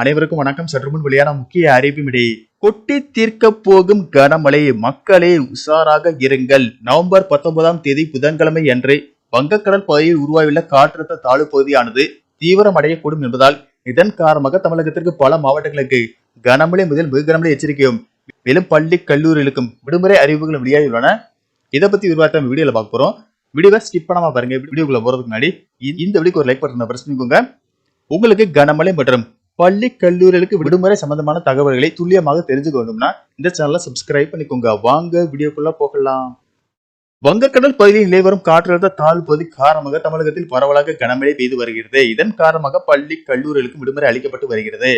அனைவருக்கும் வணக்கம். சற்று முன் வெளியான முக்கிய அறிவிமிடையே கொட்டி தீர்க்க போகும் கனமழை மக்களே உஷாராக இருங்கள். நவம்பர் பத்தொன்பதாம் தேதி புதன்கிழமை அன்று வங்கக்கடல் பகுதியில் உருவாகியுள்ள காற்றழுத்த தாழ்வு பகுதியானது தீவிரமடையக்கூடும் என்பதால் இதன் காரணமாக தமிழகத்திற்கு பல மாவட்டங்களுக்கு கனமழை முதல் மிக கனமழை எச்சரிக்கையும் மேலும் பள்ளி கல்லூரிகளுக்கும் விடுமுறை அறிவிப்புகளும் வெளியாகியுள்ளன. இதை பத்தி விரிவாக நம்ம வீடியோல பார்க்க போறோம். வீடியோவை ஸ்கிப் பண்ணாம பாருங்க. வீடியோக்குள்ள போறதுக்கு முன்னாடி இந்த வீடியோக்கு ஒரு லைக் பட்டனை பிரஸ் உங்களுக்கு கனமழை மற்றும் பள்ளி கல்லூரிகளுக்கு விடுமுறை சம்பந்தமான தகவல்களை துல்லியமாக தெரிஞ்சுக்கணும்னா இந்த சேனலை சப்ஸ்கிரைப் பண்ணிக்கோங்க. வாங்க வீடியோக்குள்ள போகலாம். வங்கக்கடல் பகுதியில் நிலைவரும் காற்றழுத்த தாழ்வுப்பகுதி காரணமாக தமிழகத்தில் பரவலாக கனமழை பெய்து வருகிறது. இதன் காரணமாக பள்ளி கல்லூரிகளுக்கு விடுமுறை அளிக்கப்பட்டு வருகிறது.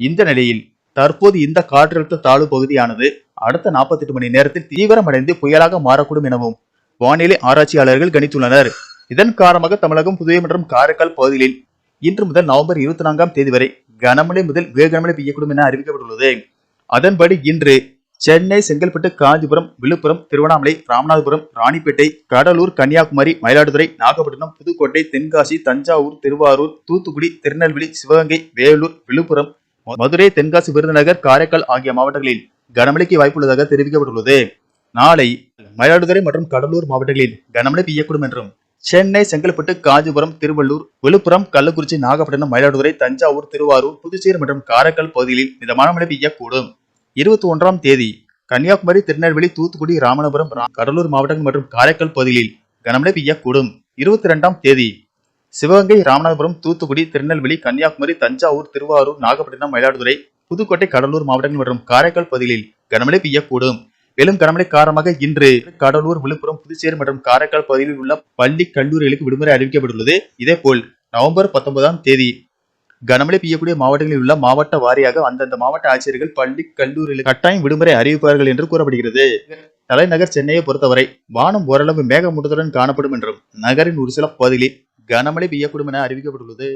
இந்த நிலையில் தற்போது இந்த காற்றழுத்த தாழ்வு பகுதியானது அடுத்த 48 மணி நேரத்தில் தீவிரமடைந்து புயலாக மாறக்கூடும் எனவும் வானிலை ஆராய்ச்சியாளர்கள் கணித்துள்ளனர். இதன் காரணமாக தமிழகம் புதுவை மற்றும் காரைக்கால் பகுதிகளில் இன்று முதல் நவம்பர் இருபத்தி நான்காம் தேதி வரை கனமழை முதல் மிக கனமழை பெய்யக்கூடும் என அறிவிக்கப்பட்டுள்ளது. அதன்படி இன்று சென்னை செங்கல்பட்டு காஞ்சிபுரம் விழுப்புரம் திருவண்ணாமலை ராமநாதபுரம் ராணிப்பேட்டை கடலூர் கன்னியாகுமரி மயிலாடுதுறை நாகப்பட்டினம் புதுக்கோட்டை தென்காசி தஞ்சாவூர் திருவாரூர் தூத்துக்குடி திருநெல்வேலி சிவகங்கை வேலூர் விழுப்புரம் மதுரை தென்காசி விருதுநகர் காரைக்கால் ஆகிய மாவட்டங்களில் கனமழைக்கு வாய்ப்புள்ளதாக தெரிவிக்கப்பட்டுள்ளது. நாளை மயிலாடுதுறை மற்றும் கடலூர் மாவட்டங்களில் கனமழை பெய்யக்கூடும் என்றும் சென்னை செங்கல்பட்டு காஞ்சிபுரம் திருவள்ளூர் விழுப்புரம் கள்ளக்குறிச்சி நாகப்பட்டினம் மயிலாடுதுறை தஞ்சாவூர் திருவாரூர் புதுச்சேரி மற்றும் காரைக்கால் பகுதிகளில் மிதமான மழை பெய்யக்கூடும் இருபத்தி ஒன்றாம் தேதி கன்னியாகுமரி திருநெல்வேலி தூத்துக்குடி ராமநாதபுரம் கடலூர் மாவட்டங்கள் மற்றும் காரைக்கால் பகுதிகளில் கனமழை பெய்யக்கூடும் இருபத்தி ரெண்டாம் தேதி சிவகங்கை ராமநாதபுரம் தூத்துக்குடி திருநெல்வேலி கன்னியாகுமரி தஞ்சாவூர் திருவாரூர் நாகப்பட்டினம் மயிலாடுதுறை புதுக்கோட்டை கடலூர் மாவட்டங்கள் மற்றும் காரைக்கால் பகுதிகளில் கனமழை பெய்யக்கூடும் மேலும் கனமழை காரணமாக இன்று கடலூர் விழுப்புரம் புதுச்சேரி மற்றும் காரைக்கால் பகுதியில் உள்ள பள்ளி கல்லூரிகளுக்கு விடுமுறை அறிவிக்கப்பட்டுள்ளது. இதேபோல் நவம்பர் பத்தொன்பதாம் தேதி கனமழை பெய்யக்கூடிய மாவட்டங்களில் உள்ள மாவட்ட வாரியாக அந்தந்த மாவட்ட ஆட்சியர்கள் பள்ளி கல்லூரிகளுக்கு கட்டாயம் விடுமுறை அறிவிப்பார்கள் என்று கூறப்படுகிறது. தலைநகர் சென்னையை பொறுத்தவரை வானம் ஓரளவு மேகமூட்டத்துடன் காணப்படும் என்றும் நகரின் ஒரு சில பகுதிகளில் கனமழை பெய்யக்கூடும் என அறிவிக்கப்பட்டுள்ளது.